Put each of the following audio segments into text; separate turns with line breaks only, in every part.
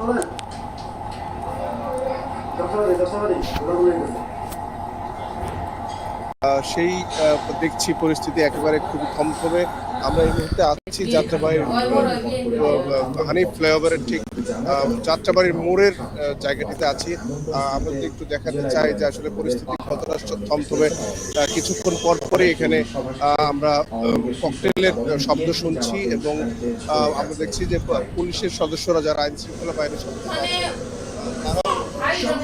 出さない出さない出さない。সেই দেখছি পরিস্থিতি একেবারে খুবই থমথমে। আমরা এই মুহূর্তে আছি যাত্রাবাড়ির হানিফ ফ্লাইওভারের ঠিক যাত্রাবাড়ির মোড়ের জায়গাটিতে আছি। আমরা একটু দেখাতে চাই যে আসলে পরিস্থিতি কতটা থমথমে কিছুক্ষণ পর পরে এখানে আমরা ককটেলের শব্দ শুনছি এবং আমরা দেখছি যে পুলিশের সদস্যরা যারা আইন শৃঙ্খলা বাহিনীর সদস্য আছেন,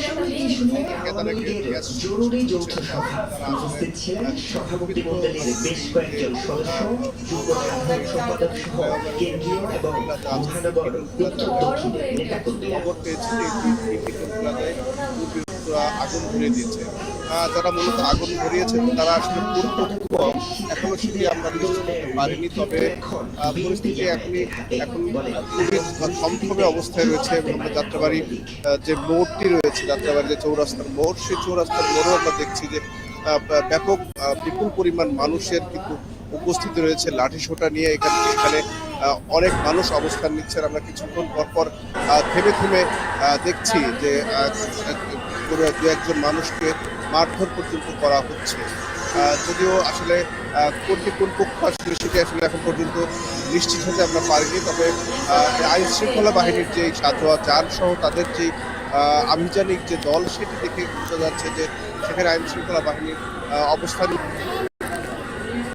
তারা
জরুরি যৌথ সভা উপস্থিত ছিলেন সভাপতি মণ্ডলীর বেশ কয়েকজন সদস্য যুগ্ম সাধারণ সম্পাদক সহ কেন্দ্রীয় এবং মহানগর উত্তর দক্ষিণের নেতাকর্মীরা।
আগুন ধরিয়ে দিয়েছে। যারা মূলত আগুন ধরিয়েছেন তারা আসলে পূর্ব এখনও সেটি আমরা নিশ্চিত করতে পারিনি। তবে পরিস্থিতি এখনই, এখন খুবই থমথমে অবস্থায় রয়েছে এবং আমরা যাত্রাবাড়ি যে মোড়টি রয়েছে যাত্রাবাড়ি যে চৌরাস্তার মোড়, সেই চৌরাস্তার মোড়ও আমরা দেখছি যে ব্যাপক বিপুল পরিমাণ মানুষের কিন্তু উপস্থিতি রয়েছে লাঠি সোটা নিয়ে। এখানে এখানে অনেক মানুষ অবস্থান নিচ্ছেন। আমরা কিছুক্ষণ পর পর থেমে থেমে দেখছি যে কোনো দু একজন মানুষকে মারধর পর্যন্ত করা হচ্ছে। যদিও আসলে কোনটি কোন পক্ষ আসলে সেটি আসলে এখন পর্যন্ত নিশ্চিত হতে আমরা পারিনি, তবে আইন শৃঙ্খলা বাহিনীর যে সাধুয়া যান সহ তাদের যে আভিযানিক যে দল সেটি দেখে বোঝা যাচ্ছে যে সেখানে আইন শৃঙ্খলা বাহিনীর অবস্থান